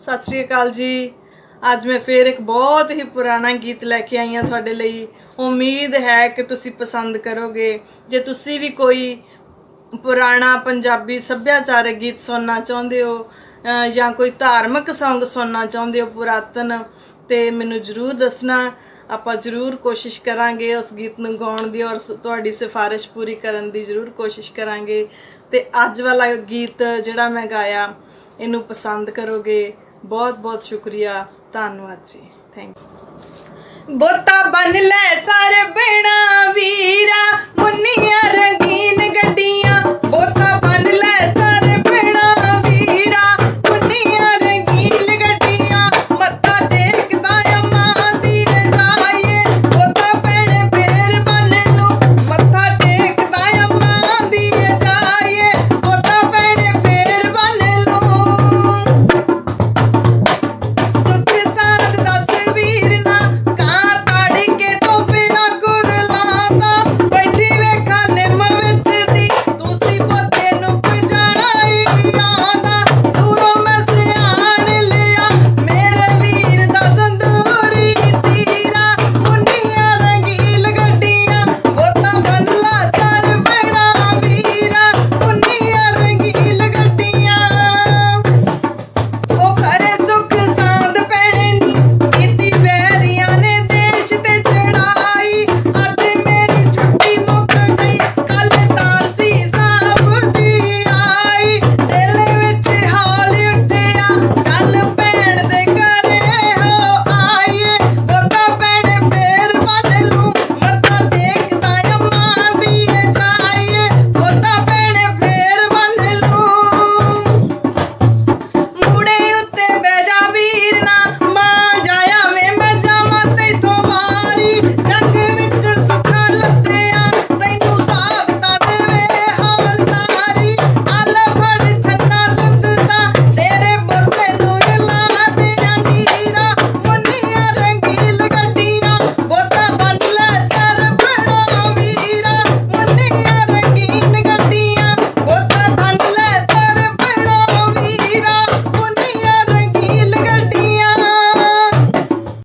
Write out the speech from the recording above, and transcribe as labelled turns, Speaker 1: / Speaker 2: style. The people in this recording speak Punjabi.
Speaker 1: ਸਤਿ ਸ਼੍ਰੀ ਅਕਾਲ ਜੀ। ਅੱਜ ਮੈਂ ਫੇਰ ਇੱਕ ਬਹੁਤ ਹੀ ਪੁਰਾਣਾ ਗੀਤ ਲੈ ਕੇ ਆਈ ਹਾਂ ਤੁਹਾਡੇ ਲਈ। ਉਮੀਦ ਹੈ ਕਿ ਤੁਸੀਂ ਪਸੰਦ ਕਰੋਗੇ। ਜੇ ਤੁਸੀਂ ਵੀ ਕੋਈ ਪੁਰਾਣਾ ਪੰਜਾਬੀ ਸੱਭਿਆਚਾਰਕ ਗੀਤ ਸੁਣਨਾ ਚਾਹੁੰਦੇ ਹੋ ਜਾਂ ਕੋਈ ਧਾਰਮਿਕ ਸੌਂਗ ਸੁਣਨਾ ਚਾਹੁੰਦੇ ਹੋ ਪੁਰਾਤਨ, ਤੇ ਮੈਨੂੰ ਜਰੂਰ ਦੱਸਣਾ। ਆਪਾਂ ਜਰੂਰ ਕੋਸ਼ਿਸ਼ ਕਰਾਂਗੇ ਉਸ ਗੀਤ ਨੂੰ ਗਾਉਣ ਦੀ ਔਰ ਸ- ਤੁਹਾਡੀ ਸਿਫਾਰਿਸ਼ ਪੂਰੀ ਕਰਨ ਦੀ ਜਰੂਰ ਕੋਸ਼ਿਸ਼ ਕਰਾਂਗੇ। ਤੇ ਅੱਜ ਵਾਲਾ ਗੀਤ ਜਿਹੜਾ ਮੈਂ ਗਾਇਆ, ਇਹਨੂੰ ਪਸੰਦ ਕਰੋਗੇ। ਬਹੁਤ ਬਹੁਤ ਸ਼ੁਕਰੀਆ ਧੰਨਵਾਦ ਜੀ ਥੈਂਕ ਯੂ ਬੋਤਾ ਬਨ ਲੈ ਸਾਰੇ ਬਿਨਾ।